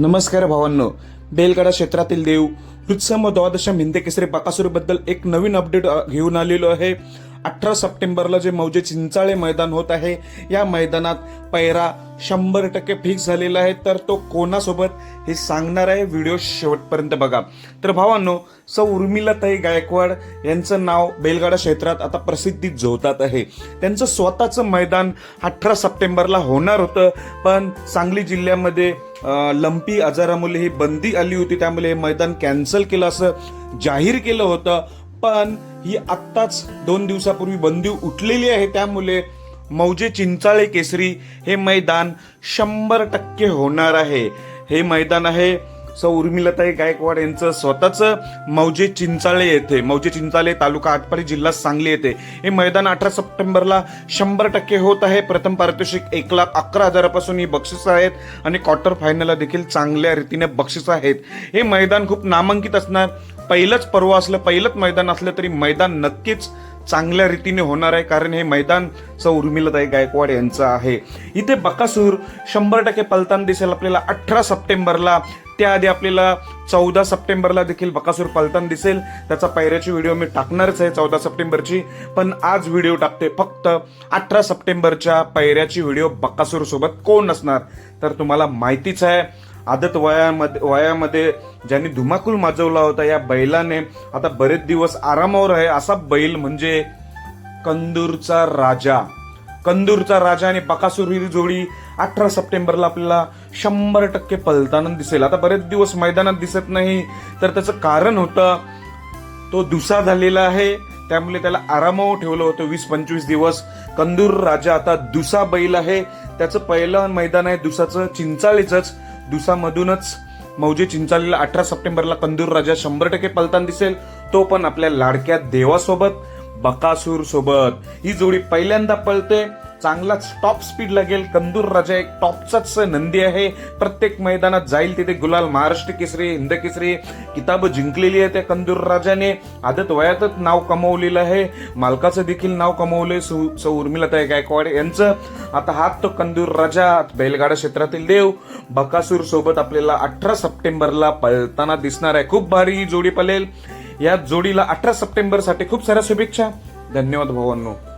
नमस्कार भावांनो. बेलगाडा क्षेत्रातील देव हृत्सम द्वादशम हिंदे केसरी एक नवीन अपडेट घेऊन आलेलो आहे. अठरा सप्टेंबरला जे मौजे चिंचाळे मैदान होत आहे या मैदानात पैरा शंभर टक्के फिक्स झालेला आहे तर तो कोणासोबत हे सांगणार आहे व्हिडिओ शेवटपर्यंत बघा. तर भावांनो सौ उर्मिलाताई गायकवाड यांचं नाव बेलगाडा क्षेत्रात आता प्रसिद्धीत झोतात आहे. त्यांचं स्वतःचं मैदान अठरा सप्टेंबरला होणार होतं पण सांगली जिल्ह्यामध्ये लंपी आजारामुळे ही बंदी आली होती त्यामुळे हे मैदान कॅन्सल केलं असं जाहीर केलं होतं. पण ही आत्ताच दोन दिवसापूर्वी बंदी उठलेली आहे त्यामुळे मौजे चिंचाळे केसरी हे मैदान शंभर टक्के होणार आहे. हे मैदान आहे सौ उर्मिलताई गायकवाड यांचं स्वतःचं मौजे चिंचाळे येथे मौजे चिंचाळे तालुका आटपाडी जिल्हा सांगली येथे. हे मैदान अठरा सप्टेंबरला शंभर टक्के होत आहे. प्रथम पारितोषिक एक लाख अकरा हजारापासून ही बक्षिस आहेत आणि क्वार्टर फायनलला देखील चांगल्या रीतीने बक्षिस आहेत. हे मैदान खूप नामांकित असणार. पहिलंच पर्व असलं पहिलंच मैदान असलं तरी मैदान नक्कीच चांगल्या रीतीने होणार आहे. कारण हे मैदान सौ उर्मिलाताई गायकवाड यांचं आहे. इथे बकासूर शंभर टक्के पलताना दिसेल आपल्याला अठरा सप्टेंबरला. त्याआधी आपल्याला चौदा सप्टेंबरला देखील बकासूर पलताना दिसेल. त्याचा पायऱ्याची व्हिडिओ मी टाकणारच आहे चौदा सप्टेंबरची. पण आज व्हिडिओ टाकते फक्त अठरा सप्टेंबरच्या पायऱ्याची व्हिडिओ बकासूर सोबत कोण असणार? तर तुम्हाला माहितीच आहे. आदत वयामध्ये वयामध्ये ज्यांनी धुमाकूल माजवला होता या बैलाने आता बरेच दिवस आरामावर आहे. असा बैल म्हणजे कंदूरचा राजा. कंदूरचा राजा आणि बकासूर ही जोडी अठरा सप्टेंबरला आपल्याला शंभर टक्के पलताना दिसेल. आता बरेच दिवस मैदानात दिसत नाही तर त्याचं कारण होतं तो दुसा झालेला आहे. त्यामुळे त्याला आरामावर ठेवलं होतं वीस पंचवीस दिवस. कंदूर राजा आता दुसा बैल आहे. त्याचं पहिलं मैदान आहे दुसाचं चिंचाळीचंच. दिवसामधूनच मौजे चिंचालीला अठरा सप्टेंबरला कंदूर राजा शंभर टक्के पलताना दिसेल. तो पण आपल्या लाडक्या देवासोबत बकासूर सोबत ही जोडी पहिल्यांदा पळते चांगलाच टॉप स्पीड लागेल कंदूर राजा एक टॉपचाच नंदी आहे. प्रत्येक मैदानात जाईल तिथे गुलाल महाराष्ट्र केसरी हिंद केसरी. किताब जिंकलेली आहे त्या कंदूर राजाने. आदत वयातच नाव कमवलेलं आहे. मालकाचं देखील नाव कमवले सौ सौ उर्मिलाताई गायकवाड यांचं. आता हात तो कंदूर राजा. बैलगाडा क्षेत्रातील देव. बकासूर सोबत आपल्याला अठरा सप्टेंबरला पळताना दिसणार आहे. खूप भारी ही जोडी पळेल. या जोडीला अठरा सप्टेंबरसाठी खूप साऱ्या शुभेच्छा. धन्यवाद भावांनो.